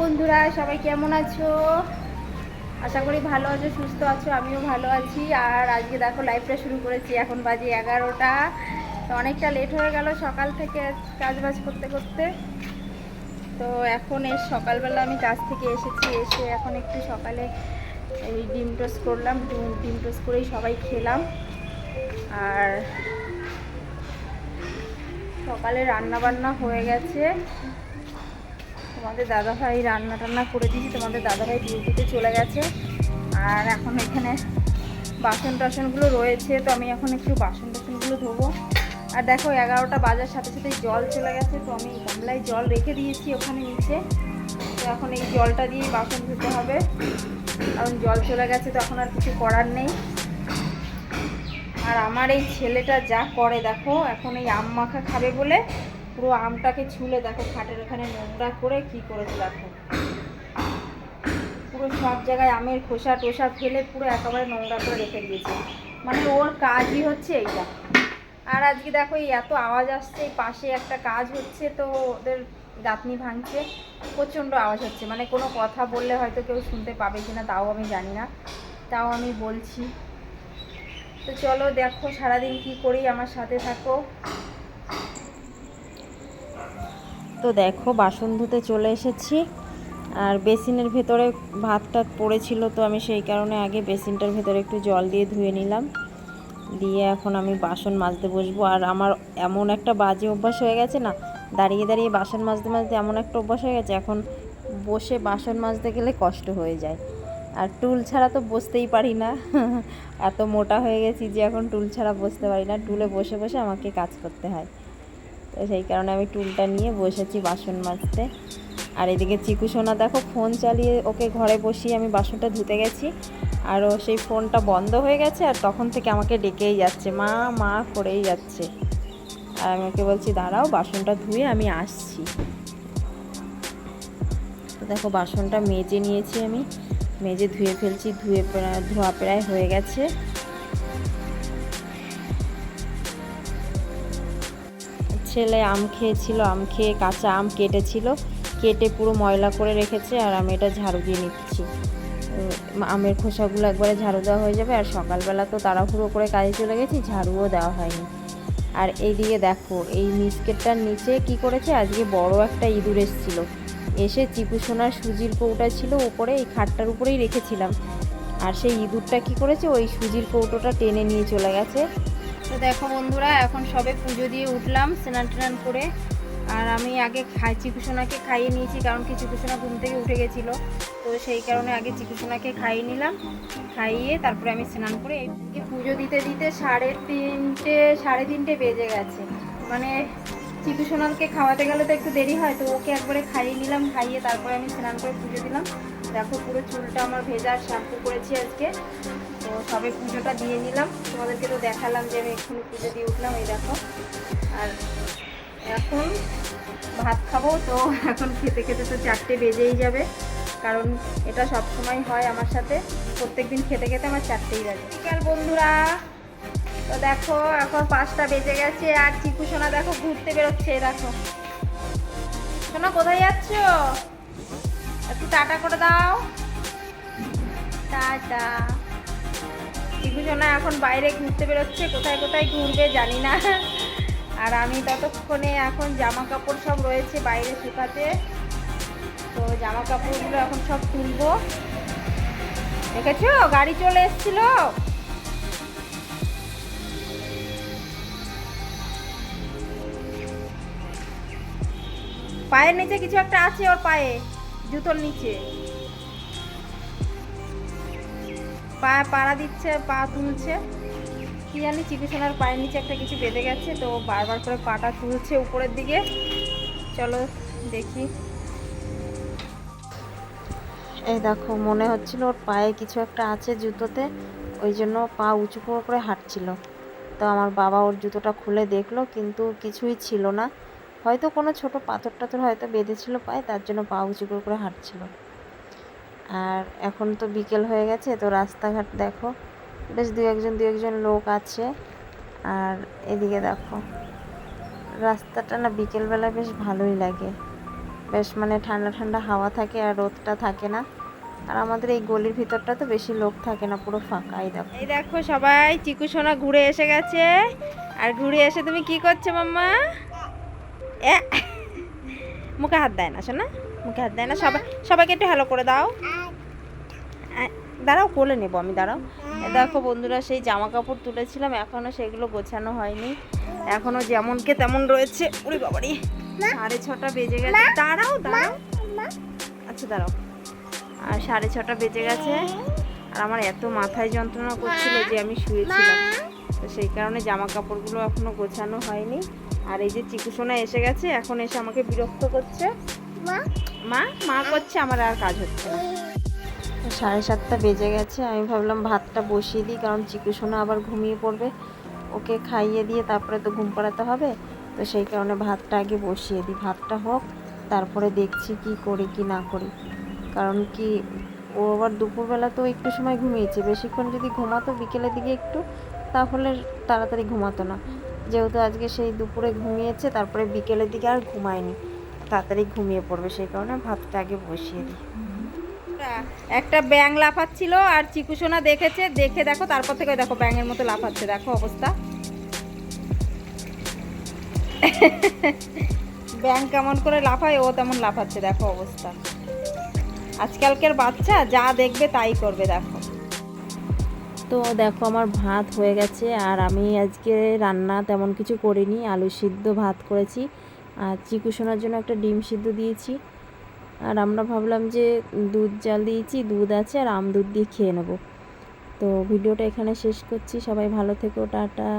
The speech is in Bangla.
বন্ধুরা, সবাই কেমন আছো? আশা করি ভালো আছো, সুস্থ আছো, আমিও ভালো আছি। আর আজকে দেখো লাইভটা শুরু করেছি, এখন বাজে এগারোটা। তো অনেকটা লেট হয়ে গেল সকাল থেকে কাজ বাজ করতে করতে। তো এখন এই সকালবেলা আমি কাজ থেকে এসেছি, এসে এখন একটু সকালে এই ডিম টোস্ট করলাম, ডিম- টোস্ট করেই সবাই খেলাম। আর সকালে রান্না বান্না হয়ে গেছে। তোমাদের দাদাভাই রান্না টান্না করে দিয়েছি, তোমাদের দাদাভাই ডিউটিতে চলে গেছে। আর এখন এখানে বাসন টাসনগুলো রয়েছে, তো আমি এখন একটু বাসন টাসনগুলো ধোবো। আর দেখো, এগারোটা বাজার, সাথে সাথে জল চলে গেছে, তো আমি গামলায় জল রেখে দিয়েছি ওখানে নিচে। তো এখন এই জলটা দিয়ে বাসন ধুতে হবে। কারণ জল চলে গেছে, তো এখন আর কিছু করার নেই। আর আমার এই ছেলেটা যা করে, দেখো, এখন এই আম মাখা খাবে বলে পুরো আমটাকে ছুলে দেখো, খাটের ওখানে নোংরা করে কি করেছে দেখো। পুরো সব জায়গায় আমের খোসা টোসা ফেলে পুরো একেবারে নোংরা করে রেখে দিয়েছে। মানে ওর কাজই হচ্ছে এইটা। আর আজকে দেখো এই এত আওয়াজ আসছে, এই পাশে একটা কাজ হচ্ছে তো ওদের গাঁথনি ভাঙছে, প্রচণ্ড আওয়াজ হচ্ছে। মানে কোনো কথা বললে হয়তো কেউ শুনতে পাবে কিনা তাও আমি জানি না, তাও আমি বলছি। তো চলো দেখো সারাদিন কি করি, আমার সাথে থাকো। তো দেখো, বাসন ধুতে চলে এসেছি। আর বেসিনের ভেতরে ভাত টাত পড়েছিল, তো আমি সেই কারণে আগে বেসিনটার ভেতরে একটু জল দিয়ে ধুয়ে নিলাম। দিয়ে এখন আমি বাসন মাজতে বসবো। আর আমার এমন একটা বাজে অভ্যাস হয়ে গেছে না, দাঁড়িয়ে দাঁড়িয়ে বাসন মাজতে মাজতে এমন একটা অভ্যাস হয়ে গেছে, এখন বসে বাসন মাজতে গেলে কষ্ট হয়ে যায়। আর টুল ছাড়া তো বসতেই পারি না। এত মোটা হয়ে গেছি যে এখন টুল ছাড়া বসতে পারি না। টুলে বসে বসে আমাকে কাজ করতে হয়। তো সেই কারণে আমি টুলটা নিয়ে বসেছি বাসন মাজতে। আর এদিকে চিকু সোনা দেখো ফোন চালিয়ে ওকে ঘরে বসিয়ে আমি বাসনটা ধুতে গেছি। আর ও সেই ফোনটা বন্ধ হয়ে গেছে আর তখন থেকে আমাকে ডেকেই যাচ্ছে। মা মা করেই যাচ্ছে। আর আমি ওকে বলছি, দাঁড়াও, বাসনটা ধুয়ে আমি আসছি। তো দেখো বাসনটা মেজে নিয়েছি আমি। মেজে ধুয়ে ফেলছি, ধুয়ে ধোয়া প্রায় হয়ে গেছে। ছেলে আম খেয়েছিল, আম খেয়ে কাঁচা আম কেটেছিল, কেটে পুরো ময়লা করে রেখেছে আর আমি এটা ঝাড়ু দিয়ে নিচ্ছি। আমের খোসাগুলো একবারে ঝাড়ু দেওয়া হয়ে যাবে আর সকালবেলা তো তাড়াহুড়ো করে কাজে চলে গেছি, ঝাড়ুও দেওয়া হয়নি। আর এইদিকে দেখো, এই মিসকেটটার নিচে কি করেছে? আজকে বড় একটা ইঁদুর এসেছিল। এসে চিকু সোনার সুজির কৌটা ছিল ওপরে এই খাটটার উপরেই রেখেছিলাম। আর সেই ইঁদুরটা কি করেছে? ওই সুজির কৌটোটা টেনে নিয়ে চলে গেছে। তো দেখো বন্ধুরা, এখন সবে পুজো দিয়ে উঠলাম স্নান টান করে। আর আমি আগে খাই চিকুসোনাকে খাইয়ে নিয়েছি, কারণ কি চিকুসোনা ঘুম থেকে উঠে গেছিল। তো সেই কারণে আগে চিকুসোনাকে খাইয়ে নিলাম, খাইয়ে তারপরে আমি স্নান করে পুজো দিতে দিতে সাড়ে তিনটে সাড়ে তিনটে বেজে গেছে। মানে চিকুসোনালকে খাওয়াতে গেলে তো একটু দেরি হয়, তো ওকে একবারে খাইয়ে নিলাম, খাইয়ে তারপরে আমি স্নান করে পুজো দিলাম। দেখো পুরো চুলটা আমার ভেজা শ্যাম্পু করেছি আজকে। তো সবে পুজোটা দিয়ে নিলাম। তোমাদেরকে তো দেখালাম যে আমি এক্ষুনি পুজো দিয়ে উঠলাম, এই দেখো। আর এখন ভাত খাব, তো এখন খেতে খেতে তো চারটে বেজেই যাবে। কারণ এটা সব সময় হয় আমার সাথে। প্রত্যেকদিন খেতে খেতে আমার চারটেই বাজে বিকাল বন্ধুরা? তো দেখো, এখন পাঁচটা বেজে গেছে। আর চিকু সোনা দেখো ঘুরতে বেরোচ্ছে, দেখো। সোনা, কোথায় যাচ্ছ? একটু টাটা করে দাও। টাটা। সোনা এখন বাইরে ঘুরতে বেরোচ্ছে, কোথায় কোথায় ঘুরবে জানি না। আর আমি ততক্ষণে এখন জামা কাপড় সব রয়েছে বাইরে শুকাতে। তো জামা কাপড়গুলো এখন সব তুলবো। দেখেছ? গাড়ি চলে এসেছিল। পায়ের নিচে কিছু একটা আছে ওর পায়ে। জুতোর নিচে। পা পাড়া দিচ্ছে, পা তুলছে। কি জানি চিকুসোনার পায়ের নিচে একটা কিছু বেঁধে গেছে, তো বারবার করে পাটা তুলছে উপরের দিকে। চলো দেখি। এই দেখো, মনে হচ্ছিল ওর পায়ে কিছু একটা আছে জুতোতে, ওই জন্য পা উঁচু করে করে হাঁটছিল। তো আমার বাবা ওর জুতোটা খুলে দেখল, কিন্তু কিছুই ছিল না। হয়তো কোনো ছোট পাথর টাথর হয়তো বেঁধেছিল পায়ে, তার জন্য পা উঁচু করে করে হাঁটছিল। আর এখন তো বিকেল হয়ে গেছে, তো রাস্তাঘাট দেখো। বেশ দু একজন দু একজন লোক আছে। আর এদিকে দেখো, রাস্তাটা না বিকেলবেলা বেশ ভালোই লাগে। বেশ মানে ঠান্ডা ঠান্ডা হাওয়া থাকে আর রোদটা থাকে না। আর আমাদের এই গলির ভিতরটা তো বেশি লোক থাকে না, পুরো ফাঁকাই দেখো। এই দেখো সবাই, চিকু সোনা ঘুরে এসে গেছে। আর ঘুরে এসে তুমি কি করছ মাম্মা? মুখে হাত দেয় না শোনা। মুখে হাত দেয় না সবাই সবাইকে একটু হ্যালো করে দাও। দাঁড়াও কোলে নেব আমি দাঁড়াও। দেখো বন্ধুরা সেই জামা কাপড় তুলেছিলাম এখনও সেগুলো গোছানো হয়নি। এখনও যেমনকে তেমন রয়েছে। ওরে বাবারি সাড়ে ছটা বেজে গেছে। দাঁড়াও দাঁড়াও। আচ্ছা দাঁড়াও। আর সাড়ে ছটা বেজে গেছে। আর আমার এত মাথায় যন্ত্রণা করছিল যে আমি শুয়েছিলাম। তো সেই কারণে জামা কাপড়গুলো এখনও গোছানো হয়নি। আর এই যে চিকুসোনা এসে গেছে এখন এসে আমাকে বিরক্ত করছে। মা? মা করছে আমার আর কাজ হচ্ছে না। সাড়ে সাতটা বেজে গেছে আমি ভাবলাম ভাতটা বসিয়ে দিই কারণ চিকু সোনা আবার ঘুমিয়ে পড়বে। ওকে খাইয়ে দিয়ে তারপরে তো ঘুম পাড়াতে হবে তো সেই কারণে ভাতটা আগে বসিয়ে দিই। ভাতটা হোক তারপরে দেখছি কি করি কি না করি। কারণ কি ও আবার দুপুরবেলা তো একটু সময় ঘুমিয়েছে বেশিক্ষণ যদি ঘুমাতো বিকেলের দিকে একটু তাহলে তাড়াতাড়ি ঘুমাতো না। যেহেতু আজকে সেই দুপুরে ঘুমিয়েছে, তারপরে বিকেলের দিকে আর ঘুমায়নি। তাড়াতাড়ি ঘুমিয়ে পড়বে, সেই কারণে ভাতটা আগে বসিয়ে দিই। একটা ব্যাং লাফাচ্ছিল আর চিকুসোনা দেখেছে, দেখে দেখো, তারপর থেকে দেখো ব্যাঙের মতো লাফাচ্ছে, দেখো অবস্থা। ব্যাং কেমন করে লাফায়, ও তেমন লাফাচ্ছে, দেখো অবস্থা। আজকালকার বাচ্চা যা দেখবে তাই করবে, দেখো। তো দেখো আমার ভাত হয়ে গেছে আর আমি আজকে রান্না তেমন কিছু করিনি, আলু সিদ্ধ ভাত করেছি আর চিকু সোনার জন্য একটা ডিম সিদ্ধ দিয়েছি। আর আমরা ভাবলাম যে দুধ জাল দিয়েছি, দুধ আছে আর আম দুধ দিয়ে খেয়ে নেব। তো ভিডিওটা এখানে শেষ করছি, সবাই ভালো থেকো, টাটা।